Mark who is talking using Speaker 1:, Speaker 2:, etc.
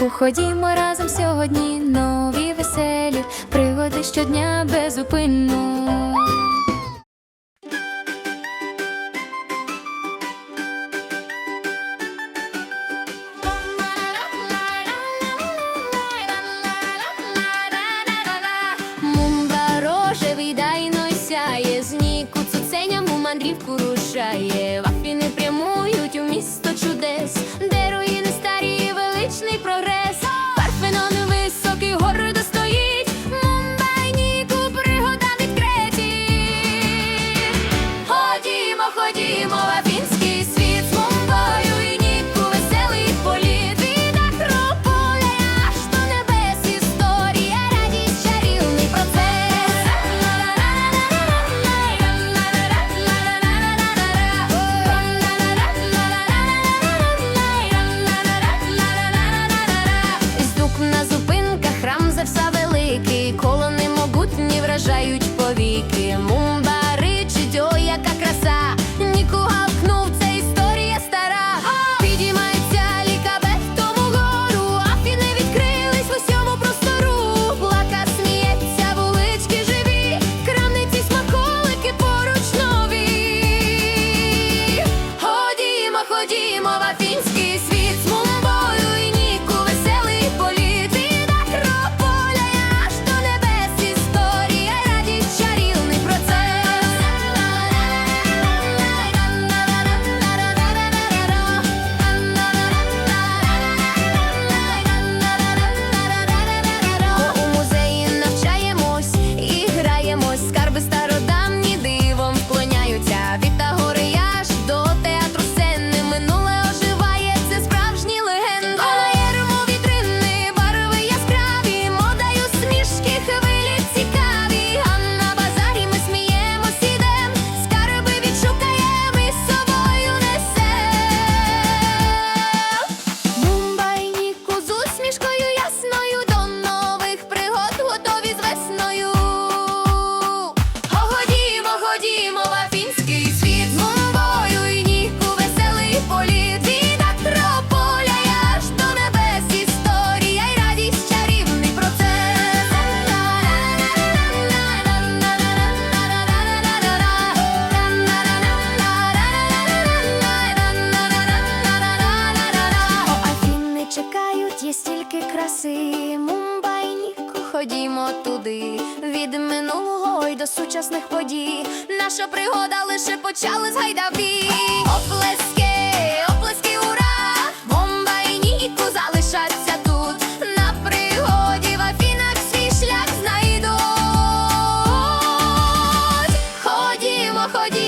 Speaker 1: Ніку, ходімо разом сьогодні. Нові веселі пригоди щодня безупинно. Є стільки краси, Мумбай, ходімо туди, від минулого й до сучасних подій. Наша пригода лише почали з гайдабі. Оплески, оплески, ура! Мумбай, залишаться тут. На пригоді в свій шлях знайдуть. Ходімо, ходімо.